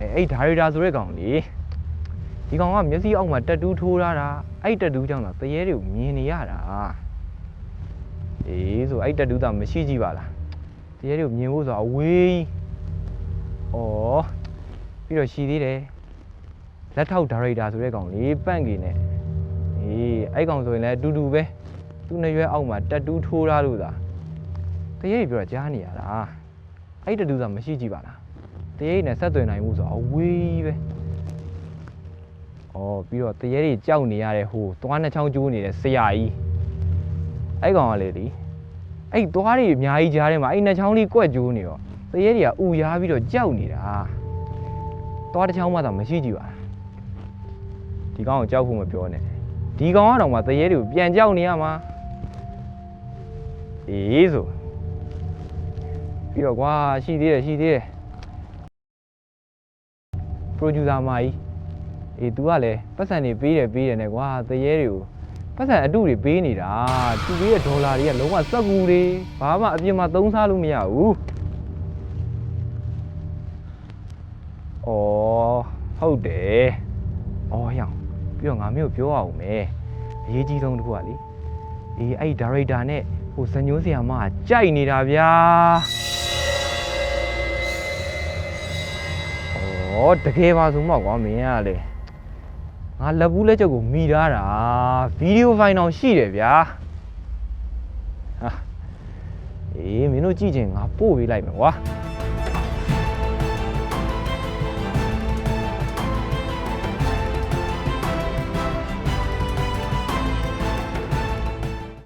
အဲအဲ့ဒါရီတာဆိုတဲ့ကောင်လေဒီကောင်ကမျက်စိအောက်မှာတက်တူးထိုးထားတာအဲ့တက်တူးကြောင့်တော့တရေတွေကိုမြင်နေရတာအေးဆိုအဲ့တက်တူးသာမရှိကြည့်ပါလားတရေတွေကိုမြင်ဖို့ဆိုတာအဝေးကြီးဩပြီးတော့ရှိသေးတယ်လက်ထောက်ဒါရီတာဆိုတဲ့ကောင်လေပန့်ကေနဲ့အေးအဲ့ကောင်ဆိုရင်လည်းအတူတူပဲသူ့နှစ်ရွက်အောက်မှာတက်တူးထိုးထားလို့သာတရေတွေပြောတာကြားနေရတာအဲ့တက်တူးသာမရှိကြည့်ပါလား တရေနဲ့ဆက်သွယ်နိုင်မှုဆိုတော့အဝေးကြီးပဲ။အော်ပြီးတော့တရေတွေကြောက်နေရတဲ့ဟိုသွားနှစ်ချောင်းကျိုးနေတဲ့ဆရာကြီး။အဲ့ကောင်ကလေဒီအဲ့သွားတွေအများကြီးကြားထဲမှာအဲ့နှစ်ချောင်းလေးကွက်ကျိုးနေတော့တရေတွေကဥရားပြီးတော့ကြောက်နေတာ။သွားတစ်ချောင်းမှသာမရှိကြည့်ပါ။ဒီကောင်ကိုကြောက်ဖို့မပြောနဲ့။ဒီကောင်ကတော့မှတရေတွေကိုပြန်ကြောက်နေရမှာ။အေးဆိုပြီးတော့ကွာရှိသေးတယ်ရှိသေးတယ် producer မကြီးအေး तू ကလည်းပတ်စံတွေပေးတယ်ပေးတယ်နဲ့ကွာတရေတွေကိုပတ်စံအတုတွေပေးနေတာ तू ပေးတဲ့ဒေါ်လာတွေကလုံးဝစက်ကူတွေဘာမှအပြင်မှာသုံးစားလို့မရဘူးဩဟုတ်တယ်ဩဟောင်ပြီးတော့ငါမျိုးပြောအောင်မယ်အရေးကြီးဆုံးတစ်ခုကလေအေးအဲ့ဒီဒါရိုက်တာနဲ့ဟိုဇညိုးဆရာမကကြိုက်နေတာဗျာ။ ဩတကယ်ပါဆိုမှကွာမင်းကလေ။ငါလက်ဘူးလက်ချက်ကိုမိထားတာဗီဒီယိုဖိုင်တော့ရှိတယ်ဗျာ။ဟာ။အေးမင်းတို့ကြည့်ချင်ငါပို့ပေးလိုက်မယ်ကွာ။